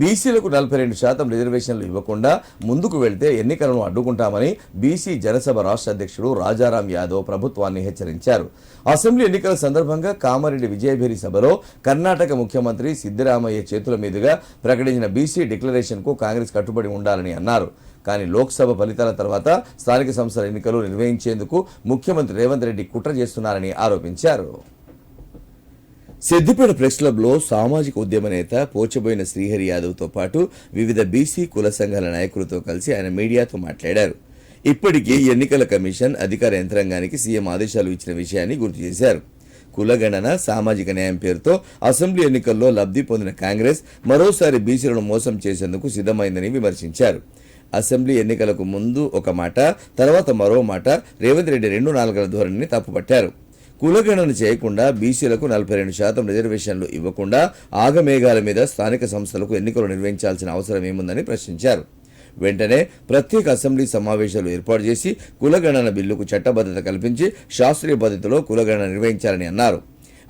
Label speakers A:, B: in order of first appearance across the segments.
A: బీసీలకు నలభై రెండు శాతం రిజర్వేషన్లు ఇవ్వకుండా ముందుకు వెళ్తే ఎన్నికలను అడ్డుకుంటామని బీసీ జనసభ రాష్ట్ర అధ్యక్షుడు రాజారాం యాదవ్ ప్రభుత్వాన్ని హెచ్చరించారు. అసెంబ్లీ ఎన్నికల సందర్భంగా కామారెడ్డి విజయభేరి సభలో కర్ణాటక ముఖ్యమంత్రి సిద్దరామయ్య చేతుల మీదుగా ప్రకటించిన బీసీ డిక్లరేషన్కు కాంగ్రెస్ కట్టుబడి ఉండాలని అన్నారు. కానీ లోక్సభ ఫలితాల తర్వాత స్థానిక సంస్థల ఎన్నికలు నిర్వహించేందుకు ముఖ్యమంత్రి రేవంత్ రెడ్డి కుట్ర చేస్తున్నారని ఆరోపించారు. సిద్దిపేట ప్రెస్ క్లబ్లో సామాజిక ఉద్యమ నేత పోచబోయిన శ్రీహరి యాదవ్తో పాటు వివిధ బీసీ కుల సంఘాల నాయకులతో కలిసి ఆయన మీడియాతో మాట్లాడారు. ఇప్పటికే ఎన్నికల కమిషన్ అధికార యంత్రాంగానికి సీఎం ఆదేశాలు ఇచ్చిన విషయాన్ని గుర్తు చేశారు. కులగణన సామాజిక న్యాయం పేరుతో అసెంబ్లీ ఎన్నికల్లో లబ్ధి పొందిన కాంగ్రెస్ మరోసారి బీసీలను మోసం చేసేందుకు సిద్ధమైందని విమర్శించారు. అసెంబ్లీ ఎన్నికలకు ముందు ఒక మాట తర్వాత మరో మాట రేవంత్ రెడ్డి రెండు నాలుగల ధోరణిని తప్పుపట్టారు. కులగణన చేయకుండా బీసీలకు నలభై రెండు శాతం రిజర్వేషన్లు ఇవ్వకుండా ఆగమేఘాల మీద స్థానిక సంస్థలకు ఎన్నికలు నిర్వహించాల్సిన అవసరం ఏముందని ప్రశ్నించారు. వెంటనే ప్రత్యేక అసెంబ్లీ సమావేశాలు ఏర్పాటు చేసి కులగణన బిల్లుకు చట్టబద్ధత కల్పించి శాస్త్రీయ పద్ధతిలో కులగణన నిర్వహించాలని అన్నారు.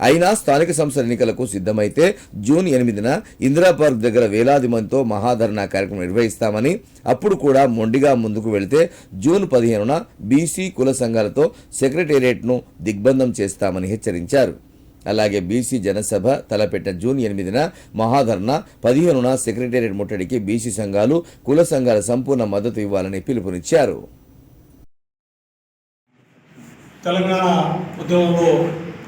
A: అయినా స్థానిక సంస్థల ఎన్నికలకు సిద్ధమైతే జూన్ ఎనిమిదిన ఇందిరా పార్క్ దగ్గర వేలాది మందితో మహాధర్నా కార్యక్రమం నిర్వహిస్తామని అప్పుడు కూడా మొండిగా ముందుకు వెళితే జూన్ పదిహేనున బీసీ కుల సంఘాలతో సెక్రటేరియట్ను దిగ్బంధం చేస్తామని హెచ్చరించారు. అలాగే బీసీ జనసభ తలపెట్టిన జూన్ ఎనిమిదిన మహాధర్నా పదిహేనున సెక్రటేరియట్ ముట్టడికి బీసీ సంఘాలు కుల సంఘాల సంపూర్ణ మద్దతు ఇవ్వాలని పిలుపునిచ్చారు.
B: తెలంగాణ ఉద్యమంలో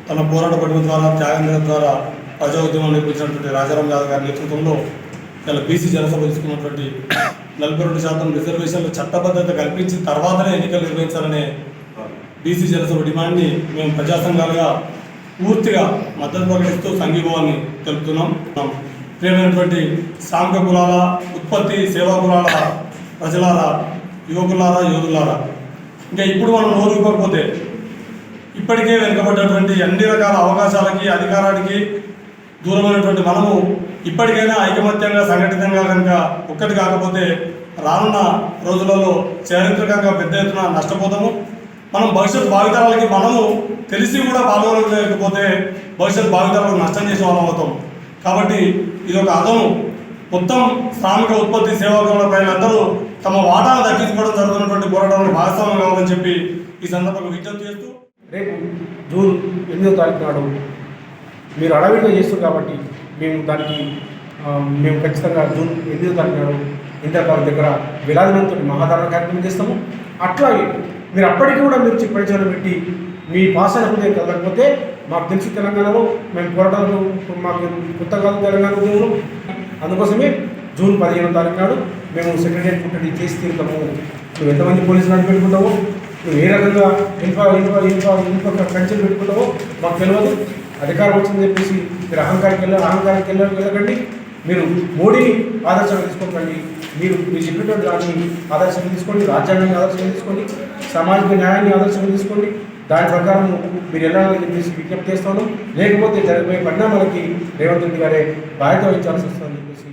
B: తన పోరాట పడిన ద్వారా త్యాగం ద్వారా ప్రజా ఉద్యమం నిర్మించినటువంటి రాజారాం యాదవ్ గారి నేతృత్వంలో ఇలా బీసీ జనసభ తీసుకున్నటువంటి నలభై రెండు శాతం రిజర్వేషన్లు చట్టబద్ధత కల్పించిన తర్వాతనే ఎన్నికలు నిర్వహించాలనే బీసీ జనసభ డిమాండ్ని మేము ప్రజాసంఘాలుగా పూర్తిగా మద్దతు ప్రకటిస్తూ సంఘీభావాన్ని తెలుపుతున్నాం. ప్రియమైనటువంటి సాంఘిక కులాల ఉత్పత్తి సేవా కులాల ప్రజలారా యువకులారా యోధులారా ఇంకా ఇప్పుడు మనం నోరు ఇవ్వకపోతే ఇప్పటికే వెనుకబడ్డటువంటి అన్ని రకాల అవకాశాలకి అధికారానికి దూరమైనటువంటి మనము ఇప్పటికైనా ఐకమత్యంగా సంఘటితంగా కనుక ఒక్కటి కాకపోతే రానున్న రోజులలో చారిత్రకంగా పెద్ద ఎత్తున నష్టపోతాము. మనం భవిష్యత్ భావితరాలకి మనము తెలిసి కూడా పాల్గొనలేకపోతే భవిష్యత్ భావితరాలకు నష్టం చేసే వాళ్ళం అవుతాం. కాబట్టి ఇది ఒక అదము మొత్తం శ్రామిక ఉత్పత్తి సేవకుల ప్రజలందరూ తమ వాటాను దక్కించుకోవడం జరుగుతున్నటువంటి పోరాటంలో భాగస్వామ్యం కావాలని చెప్పి ఈ సందర్భంగా విజ్ఞప్తి చేస్తూ
C: రేపు జూన్ ఎనిమిదో తారీఖు నాడు మీరు అడవిగా చేస్తారు కాబట్టి మేము దానికి మేము ఖచ్చితంగా జూన్ ఎనిమిదో తారీఖు నాడు ఇంద్రపార్క్ దగ్గర వేలాది మందితో మహాధారణ కార్యక్రమం చేస్తాము. అట్లాగే మీరు అప్పటికి కూడా మీరు చెప్పిన పెట్టి మీ భాషను హృదయం కలగకపోతే మాకు తెలుసు తెలంగాణలో మేము పోరాటాలు మాకు కొత్త కాదు తెలంగాణ ఉద్యమంలో. అందుకోసమే జూన్ పదిహేను తారీఖు నాడు మేము సెక్రటరీ ముట్టడి చేసి తీరుతాము. మేము ఎంతమంది పోలీసులు అడ్డు పెట్టుకుంటాము నువ్వు ఏ రకంగా ఇన్ఫ ఇన్ఫ ఇన్ఫ ఇన్ఫ కంచెలు పెట్టుకుంటావో మాకు తెలియదు అధికారం వచ్చిందని చెప్పేసి మీరు అహంకారికి వెళ్ళ అహంకారికి వెళ్ళాలి వెళ్ళకండి. మీరు మోడీని ఆదర్శంగా తీసుకోకండి. మీరు మీరు చెప్పినటువంటి దాన్ని ఆదర్శంగా తీసుకోండి. రాజ్యాంగాన్ని ఆదర్శంగా తీసుకోండి. సామాజిక న్యాయాన్ని ఆదర్శంగా తీసుకోండి. దాని ప్రకారం మీరు వెళ్ళాలని చెప్పేసి విజ్ఞప్తి చేస్తాను. లేకపోతే జరిగిపోయే పరిణామాలకి రేవంత్ రెడ్డి గారే బాధ్యత వహించాల్సి వస్తుందని చెప్పేసి